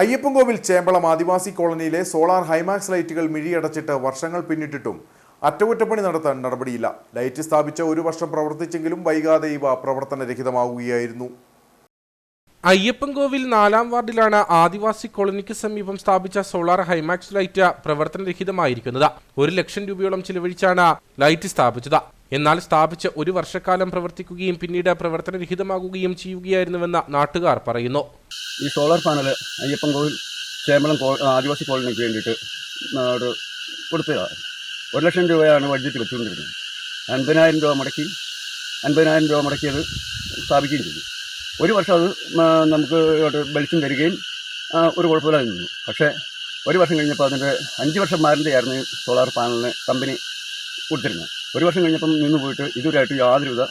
അയ്യപ്പൻകോവിൽ ചേമ്പളം ആദിവാസി കോളനിയിലെ സോളാർ ഹൈമാക്സ് ലൈറ്റുകൾ മിഴിയടച്ചിട്ട് വർഷങ്ങൾ പിന്നിട്ടിട്ടും അറ്റകുറ്റപ്പണി നടത്താൻ നടപടിയില്ല. ലൈറ്റ് സ്ഥാപിച്ച ഒരു വർഷം പ്രവർത്തിച്ചെങ്കിലും വൈകാതെ ഇവ പ്രവർത്തനരഹിതമാവുകയായിരുന്നു. അയ്യപ്പൻകോവിൽ നാലാം വാർഡിലാണ് ആദിവാസി കോളനിക്ക് സമീപം സ്ഥാപിച്ച സോളാർ ഹൈമാക്സ് ലൈറ്റ് പ്രവർത്തനരഹിതമായിരിക്കുന്നത്. ഒരു ലക്ഷം രൂപയോളം ചിലവഴിച്ചാണ് ലൈറ്റ് സ്ഥാപിച്ചത്. എന്നാൽ സ്ഥാപിച്ച് ഒരു വർഷക്കാലം പ്രവർത്തിക്കുകയും പിന്നീട് പ്രവർത്തനരഹിതമാകുകയും ചെയ്യുകയായിരുന്നുവെന്ന് നാട്ടുകാർ പറയുന്നു. ഈ സോളാർ പാനൽ അയ്യപ്പൻ കോവിൽ ചേമ്പളം ആദിവാസി കോളനിക്ക് വേണ്ടിയിട്ട് ഒരു കൊടുത്തതാണ് ഒരു ലക്ഷം രൂപയാണ് ബഡ്ജറ്റ് വെച്ചുകൊണ്ടിരുന്നത്. അൻപതിനായിരം രൂപ മുടക്കി അൻപതിനായിരം രൂപ മുടക്കി അത് സ്ഥാപിക്കുകയും ചെയ്തു. ഒരു വർഷം അത് നമുക്ക് വെളിച്ചം തരികയും ഒരു കുഴപ്പമില്ലാതെ നിന്നു. പക്ഷേ ഒരു വർഷം കഴിഞ്ഞപ്പോൾ അതിന്റെ അഞ്ച് വർഷം വാറന്റി ആയിരുന്നു സോളാർ പാനലിന് കമ്പനി കൊടുത്തിരുന്നത്. ഒരു വർഷം കഴിഞ്ഞപ്പം നിന്ന് പോയിട്ട് ഇതുവരെയായിട്ട് യാതൊരുവിധ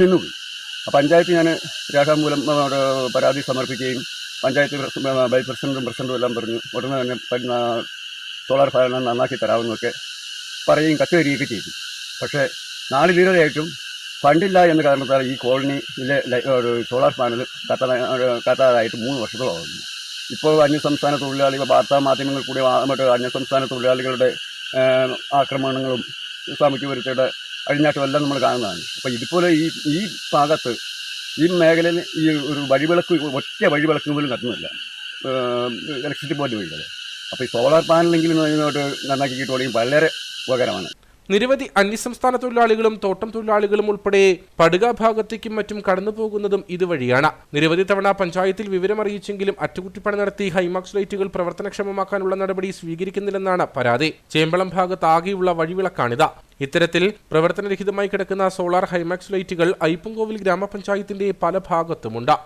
നിന്നുപോയി അപ്പോൾ പഞ്ചായത്ത് ഞാൻ രേഖാമൂലം പരാതി സമർപ്പിക്കുകയും പഞ്ചായത്ത് വൈസ് പ്രസിഡന്റും പ്രസിഡന്റും എല്ലാം പറഞ്ഞു ഉടനെ തന്നെ ആ, സോളാർ പാനൽ നന്നാക്കി തരാമെന്നൊക്കെ പറയുകയും കത്ത് തരികയൊക്കെ ചെയ്തു. പക്ഷേ നാളിതുവരെയായിട്ടും ഫണ്ടില്ല എന്ന കാരണത്താൽ ഈ കോളനിയിലെ സോളാർ പാനൽ കത്താ കത്താതായിട്ട് മൂന്ന് വർഷത്തോളമാകുന്നു ഇപ്പോൾ അന്യസംസ്ഥാന തൊഴിലാളികൾ വാർത്താ മാധ്യമങ്ങൾ കൂടി മറ്റ് അന്യസംസ്ഥാന തൊഴിലാളികളുടെ ആക്രമണങ്ങളും വിരുദ്ധയുടെ അഴിഞ്ഞാട്ടം എല്ലാം നമ്മൾ കാണുന്നതാണ്. അപ്പോൾ ഇതുപോലെ ഈ ഈ ഭാഗത്ത് ഈ മേഖലയിൽ ഈ ഒരു വഴിവിളക്ക് ഒറ്റ വഴിവിളക്ക് പോലും കത്തുന്നില്ല. ഇലക്ട്രിസിറ്റി ബോർഡ് വഴികൾ അപ്പോൾ ഈ സോളാർ പാനലെങ്കിലും ഇതിനോട്ട് നന്നാക്കി കിട്ടുകയാണെങ്കിൽ വളരെ ഉപകാരമാണ്. നിരവധി അന്യസംസ്ഥാന തൊഴിലാളികളും തോട്ടം തൊഴിലാളികളും ഉൾപ്പെടെ പടുക ഭാഗത്തേക്കും മറ്റും കടന്നു പോകുന്നതും ഇതുവഴിയാണ്. നിരവധി തവണ പഞ്ചായത്തിൽ വിവരമറിയിച്ചെങ്കിലും അറ്റകുറ്റിപ്പണി നടത്തി ഹൈമാക്സ് ലൈറ്റുകൾ പ്രവർത്തനക്ഷമമാക്കാനുള്ള നടപടി സ്വീകരിക്കുന്നില്ലെന്നാണ് പരാതി. ചേമ്പളം ഭാഗത്ത് ആകെയുള്ള വഴിവിളക്കാണിത്. ഇത്തരത്തിൽ പ്രവർത്തനരഹിതമായി കിടക്കുന്ന സോളാർ ഹൈമാക്സ് ലൈറ്റുകൾ ഐപ്പുംകോവിൽ ഗ്രാമപഞ്ചായത്തിന്റെ പല ഭാഗത്തുമുണ്ട്.